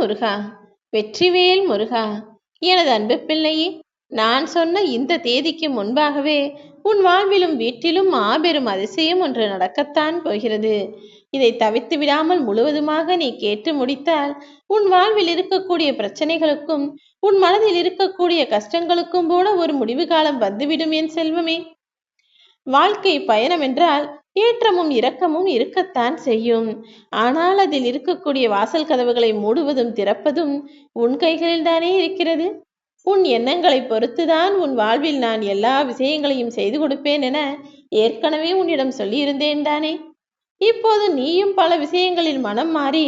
முருகா வெற்றிவேல் முருகா எனது அன்பு பிள்ளையே நான் சொன்ன இந்த தேதிக்கு முன்பாகவே உன் வாழ்விலும் வீட்டிலும் மாபெரும் அதிசயம் ஒன்று நடக்கத்தான் போகிறது. இதை தவிர்த்து விடாமல் முழுவதுமாக நீ கேட்டு முடித்தால் உன் வாழ்வில் இருக்கக்கூடிய பிரச்சனைகளுக்கும் உன் மனதில் இருக்கக்கூடிய கஷ்டங்களுக்கும் கூட ஒரு முடிவு காலம் வந்துவிடும் என் செல்வமே. வாழ்க்கை பயணம் என்றால் ஏற்றமும் இரக்கமும் இருக்கத்தான் செய்யும். ஆனால் அதில் இருக்கக்கூடிய வாசல் கதவுகளை மூடுவதும் திறப்பதும் உன் கைகளில் தானே இருக்கிறது? உன் எண்ணங்களை பொறுத்துதான் உன் வாழ்வில் நான் எல்லா விஷயங்களையும் செய்து கொடுப்பேன் என ஏற்கனவே உன்னிடம் சொல்லியிருந்தேன் தானே? இப்போது நீயும் பல விஷயங்களில் மனம் மாறி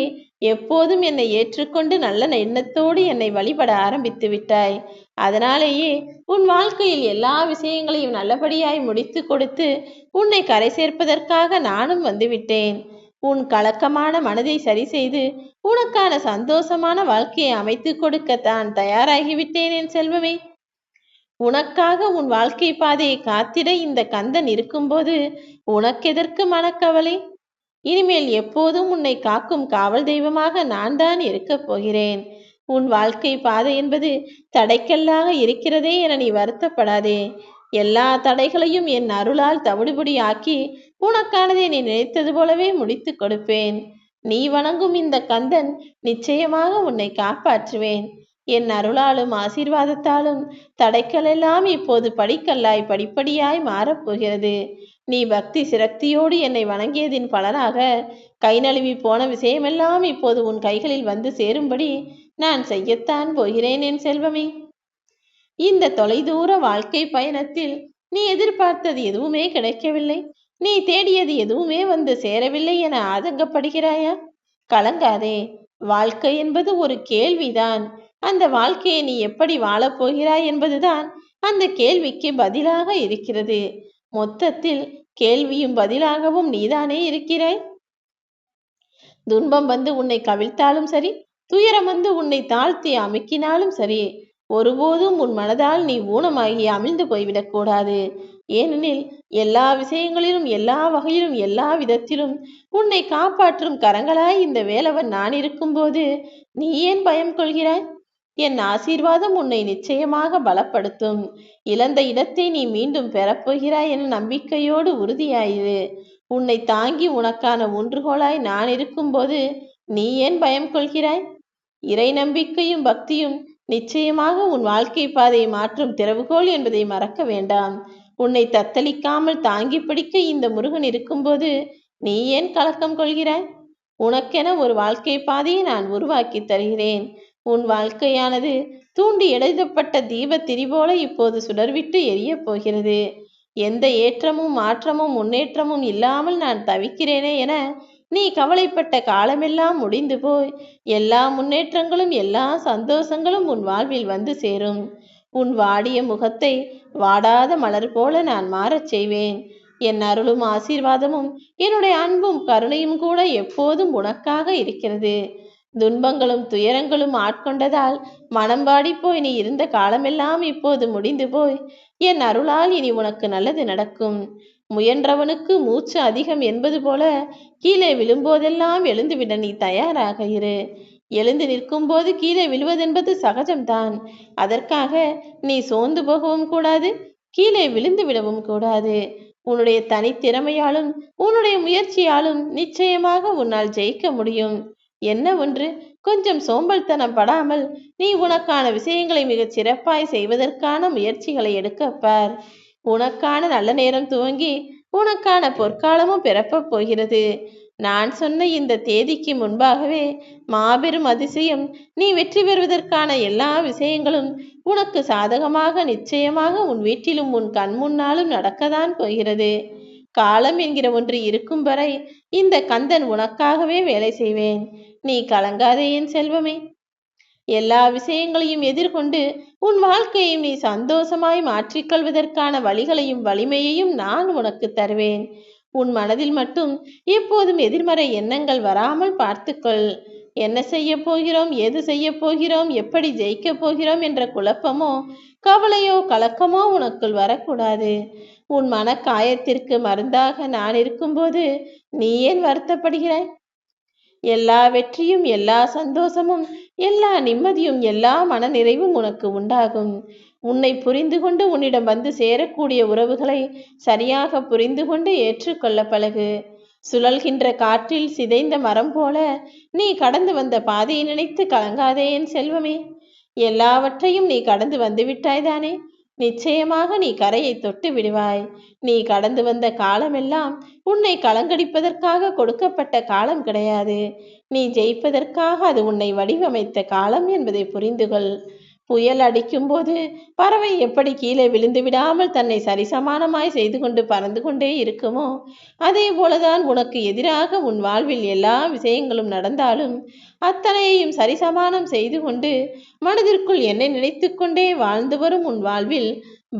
எப்போதும் என்னை ஏற்றுக்கொண்டு நல்ல எண்ணத்தோடு என்னை வழிபட ஆரம்பித்து விட்டாய். அதனாலேயே உன் வாழ்க்கையில் எல்லா விஷயங்களையும் நல்லபடியாய் முடித்து கொடுத்து உன்னை கரை சேர்ப்பதற்காக நானும் வந்துவிட்டேன் உன் கலக்கமான மனதை சரி செய்து உனக்கான சந்தோஷமான வாழ்க்கையை அமைத்து கொடுக்க தான் தயாராகிவிட்டேன் என் செல்வமே. உனக்காக உன் வாழ்க்கை பாதையை காத்திட இந்த கந்தன் இருக்கும்போது உனக்கெதற்கு மனக்கவலை? இனிமேல் எப்போதும் உன்னை காக்கும் காவல் தெய்வமாக நான் தான் இருக்கப் போகிறேன். உன் வாழ்க்கை பாதை என்பது தடைக்கல்லாக இருக்கிறதே என நீ வருத்தப்படாதே. எல்லா தடைகளையும் என் அருளால் தவிடுபடி ஆக்கி உனக்கானதை நீ நினைத்தது போலவே முடித்து கொடுப்பேன். நீ வணங்கும் இந்த கந்தன் நிச்சயமாக உன்னை காப்பாற்றுவேன். என் அருளாலும் ஆசீர்வாதத்தாலும் தடைக்கல் எல்லாம் இப்போது படிக்கல்லாய் படிப்படியாய் மாறப்போகிறது நீ பக்தி சிரக்தியோடு என்னை வணங்கியதின் பலனாக கை நழுவி போன விஷயமெல்லாம் இப்போது உன் கைகளில் வந்து சேரும்படி நான் செய்யத்தான் போகிறேன் என் செல்வமே. இந்த தொலைதூர வாழ்க்கை பயணத்தில் நீ எதிர்பார்த்தது எதுவுமே கிடைக்கவில்லை. நீ தேடியது எதுவுமே வந்து சேரவில்லை என ஆதங்கப்படுகிறாயா? கலங்காதே. வாழ்க்கை என்பது ஒரு கேள்விதான். அந்த வாழ்க்கையை நீ எப்படி வாழப் போகிறாய் என்பதுதான் அந்த கேள்விக்கு பதிலாக இருக்கிறது. மொத்தத்தில் கேள்வியும் பதிலாகவும் நீதானே இருக்கிறாய்? துன்பம் வந்து உன்னை கவிழ்த்தாலும் சரி துயரம் வந்து உன்னை தாழ்த்தி அமுக்கினாலும் சரி ஒருபோதும் உன் மனதால் நீ ஊனமாகி அமிழ்ந்து போய்விடக்கூடாது ஏனெனில் எல்லா விஷயங்களிலும் எல்லா வகையிலும் எல்லா விதத்திலும் உன்னை காப்பாற்றும் கரங்களாய் இந்த வேலவன் நான் இருக்கும்போது நீ ஏன் பயம் கொள்கிறாய்? என் ஆசீர்வாதம் உன்னை நிச்சயமாக பலப்படுத்தும். இழந்த இடத்தை நீ மீண்டும் பெறப்போகிறாய் என நம்பிக்கையோடு உறுதியாயிரு. உன்னை தாங்கி உனக்கான ஒன்றுகோளாய் நான் இருக்கும்போது நீ ஏன் பயம் கொள்கிறாய்? இறை நம்பிக்கையும் பக்தியும் நிச்சயமாக உன் வாழ்க்கை பாதையை மாற்றும் திறவுகோல் என்பதை மறக்க வேண்டாம். உன்னை தத்தளிக்காமல் தாங்கி பிடிக்க இந்த முருகன் இருக்கும்போது நீ ஏன் கலக்கம் கொள்கிறாய்? உனக்கென ஒரு வாழ்க்கை பாதையை நான் உருவாக்கி தருகிறேன். உன் வாழ்க்கையானது தூண்டி எழுதப்பட்ட தீப திரிபோல இப்போது சுடர்விட்டு எரியப் போகிறது. எந்த ஏற்றமும் மாற்றமும் முன்னேற்றமும் இல்லாமல் நான் தவிக்கிறேனே என நீ கவலைப்பட்ட காலமெல்லாம் முடிந்து போய் எல்லா முன்னேற்றங்களும் எல்லா சந்தோஷங்களும் உன் வாழ்வில் வந்து சேரும். உன் வாடிய முகத்தை வாடாத மலர் போல நான் மாறச் செய்வேன். என் அருளும் ஆசீர்வாதமும் என்னுடைய அன்பும் கருணையும் கூட எப்போதும் உனக்காக இருக்கிறது. துன்பங்களும் துயரங்களும் ஆட்கொண்டதால் மனம் போய் நீ இருந்த காலமெல்லாம் இப்போது முடிந்து போய். என் அருளால் இனி உனக்கு நல்லது நடக்கும். முயன்றவனுக்கு மூச்சு அதிகம் என்பது போல கீழே விழும்போதெல்லாம் எழுந்துவிட நீ தயாராக இரு. எழுந்து நிற்கும்போது கீழே விழுவதென்பது சகஜம்தான். அதற்காக நீ சோர்ந்து போகவும் கூடாது கீழே விழுந்து விடவும் கூடாது. உன்னுடைய தனித்திறமையாலும் உன்னுடைய முயற்சியாலும் நிச்சயமாக உன்னால் ஜெயிக்க முடியும். என்ன ஒன்று? கொஞ்சம் சோம்பல்தனம் படாமல் நீ உனக்கான விஷயங்களை மிகச் சிறப்பாய் செய்வதற்கான முயற்சிகளை எடுக்கப்பார் உனக்கான நல்ல நேரம் துவங்கி உனக்கான பொற்காலமும் பிறப்பப் போகிறது. நான் சொன்ன இந்த தேதிக்கு முன்பாகவே மாபெரும் அதிசயம் நீ வெற்றி பெறுவதற்கான எல்லா விஷயங்களும் உனக்கு சாதகமாக நிச்சயமாக உன் வீட்டிலும் உன் கண் முன்னாலும் நடக்கத்தான் போகிறது. காலம் என்கிற ஒன்று இருக்கும் வரை இந்த கந்தன் உனக்காகவே வேலை செய்வேன். நீ கலங்காதே என் செல்வமே. எல்லா விஷயங்களையும் எதிர்கொண்டு உன் வாழ்க்கையை நீ சந்தோஷமாய் மாற்றிக்கொள்வதற்கான வழிகளையும் வலிமையையும் நான் உனக்கு தருவேன். உன் மனதில் மட்டும் எப்போதும் எதிர்மறை எண்ணங்கள் வராமல் பார்த்துக்கொள். என்ன செய்ய போகிறோம் எது செய்ய போகிறோம் எப்படி ஜெயிக்க போகிறோம் என்ற குழப்பமோ கவலையோ கலக்கமோ உனக்குள் வரக்கூடாது. உன் மனக்காயத்திற்கு மருந்தாக நான் இருக்கும்போது நீ ஏன் வருத்தப்படுகிறாய்? எல்லா வெற்றியும் எல்லா சந்தோஷமும் எல்லா நிம்மதியும் எல்லா மனநிறைவும் உனக்கு உண்டாகும். உன்னை புரிந்து கொண்டு உன்னிடம் வந்து சேரக்கூடிய உறவுகளை சரியாக புரிந்து கொண்டு ஏற்றுக்கொள்ள பழகு. சுழல்கின்ற காற்றில் சிதைந்த மரம் போல நீ கடந்து வந்த பாதையை நினைத்து கலங்காதே என் செல்வமே. எல்லாவற்றையும் நீ கடந்து வந்து விட்டாய்தானே நிச்சயமாக நீ கரையை தொட்டு விடுவாய். நீ கடந்து வந்த காலமெல்லாம் உன்னை கலங்கடிப்பதற்காக கொடுக்கப்பட்ட காலம் கிடையாது. நீ ஜெயிப்பதற்காக அது உன்னை வடிவமைத்த காலம் என்பதை புரிந்து கொள் புயல் அடிக்கும்போது பறவை எப்படி கீழே விழுந்து விடாமல் தன்னை சரிசமானமாய் செய்து கொண்டு பறந்து கொண்டே இருக்குமோ அதே போலதான் உனக்கு எதிராக உன் வாழ்வில் எல்லா விஷயங்களும் நடந்தாலும் அத்தனையையும் சரிசமானம் செய்து கொண்டு மனதிற்குள் என்னை நினைத்து கொண்டே வாழ்ந்து வரும் உன் வாழ்வில்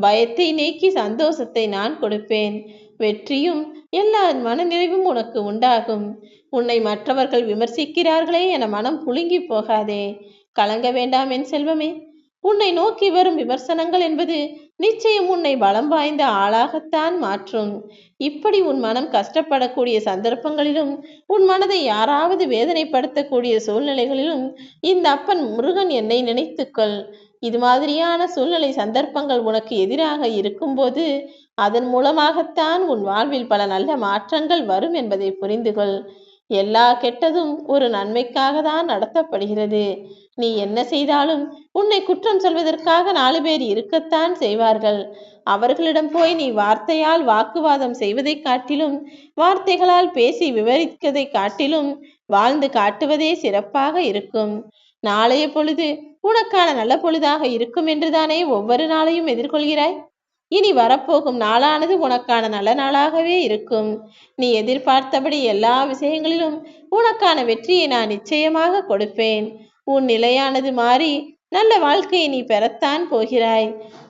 பயத்தை நீக்கி சந்தோஷத்தை நான் கொடுப்பேன். வெற்றியும் எல்லா மனநிறைவும் உனக்கு உண்டாகும். உன்னை மற்றவர்கள் விமர்சிக்கிறார்களே என மனம் புழுங்கி போகாதே. கலங்க வேண்டாம் என் செல்வமே. உன்னை நோக்கி வரும் விமர்சனங்கள் என்பது நிச்சயம் உன்னை பலம் வாய்ந்த ஆளாகத்தான் மாற்றும். இப்படி உன் மனம் கஷ்டப்படக்கூடிய சந்தர்ப்பங்களிலும் உன் மனதை யாராவது வேதனைப்படுத்தக்கூடிய சூழ்நிலைகளிலும் இந்த அப்பன் முருகன் என்னை நினைத்துக்கொள். இது மாதிரியான சூழ்நிலை சந்தர்ப்பங்கள் உனக்கு எதிராக இருக்கும்போது அதன் மூலமாகத்தான் உன் வாழ்வில் பல நல்ல மாற்றங்கள் வரும் என்பதை புரிந்துகொள். எல்லா கெட்டதும் ஒரு நன்மைக்காக தான் நடத்தப்படுகிறது. நீ என்ன செய்தாலும் உன்னை குற்றம் சொல்வதற்காக நாலு பேர் இருக்கத்தான் செய்வார்கள். அவர்களிடம் போய் நீ வார்த்தையால் வாக்குவாதம் செய்வதைக் காட்டிலும் வார்த்தைகளால் பேசி விவரிக்கதை காட்டிலும் வாழ்ந்து காட்டுவதே சிறப்பாக இருக்கும். நாளைய பொழுது உனக்கான நல்ல பொழுதாக இருக்கும் என்றுதானே ஒவ்வொரு நாளையும் எதிர்கொள்கிறாய்? இனி வரப்போகும் நாளானது உனக்கான நல்ல நாளாகவே இருக்கும். நீ எதிர்பார்த்தபடி எல்லா விஷயங்களிலும் உனக்கான வெற்றியை நான் நிச்சயமாக கொடுப்பேன். உன் நிலையானது மாறி நல்ல வாழ்க்கையை நீ பெறத்தான் போகிறாய்.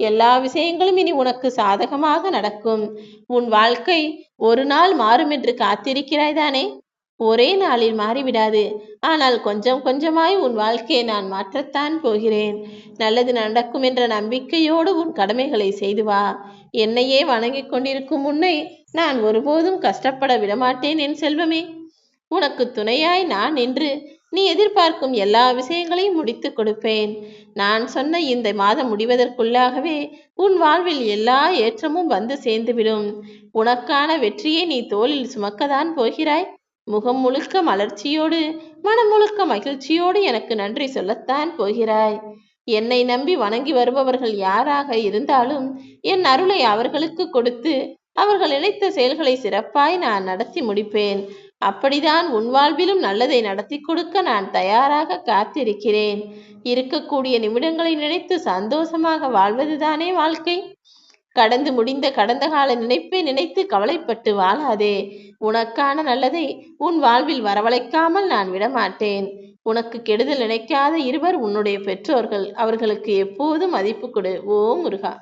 எல்லா விஷயங்களும் இனி உனக்கு சாதகமாக நடக்கும். உன் வாழ்க்கை ஒரு நாள் மாறும் என்று காத்திருக்கிறாய் தானே? ஒரே நாளில் மாறிவிடாது. ஆனால் கொஞ்சம் கொஞ்சமாய் உன் வாழ்க்கையை நான் மாற்றத்தான் போகிறேன். நல்லது நடக்கும் என்ற நம்பிக்கையோடு உன் கடமைகளை செய்து வா. என்னையே வணங்கிக் கொண்டிருக்கும் உன்னை நான் ஒருபோதும் கஷ்டப்பட விடமாட்டேன் என் செல்வமே. உனக்கு துணையாய் நான் நின்று நீ எதிர்பார்க்கும் எல்லா விஷயங்களையும் முடித்து கொடுப்பேன். நான் சொன்ன இந்த மாதம் முடிவதற்குள்ளாகவே உன் வாழ்வில் எல்லா ஏற்றமும் வந்து சேர்ந்துவிடும். உனக்கான வெற்றியை நீ தோளில் சுமக்கதான் போகிறாய். முகம் முழுக்க மலர்ச்சியோடு மனம் முழுக்க மகிழ்ச்சியோடு எனக்கு நன்றி சொல்லத்தான் போகிறாய். என்னை நம்பி வணங்கி வருபவர்கள் யாராக இருந்தாலும் என் அருளை அவர்களுக்கு கொடுத்து அவர்கள் நினைத்த செயல்களை சிறப்பாய் நான் நடத்தி முடிப்பேன். அப்படிதான் உன் வாழ்விலும் நல்லதை நடத்தி கொடுக்க நான் தயாராக காத்திருக்கிறேன். இருக்கக்கூடிய நிமிடங்களை நினைத்து சந்தோஷமாக வாழ்வதுதானே வாழ்க்கை? கடந்து முடிந்த கடந்த கால நினைப்பை நினைத்து கவலைப்பட்டு வாழாதே. உனக்கான நல்லதை உன் வாழ்வில் வரவழைக்காமல் நான் விடமாட்டேன். உனக்கு கெடுதல் நினைக்காத இருவர் உன்னுடைய பெற்றோர்கள். அவர்களுக்கு எப்போதும் மதிப்பு கொடு. ஓ முருகா.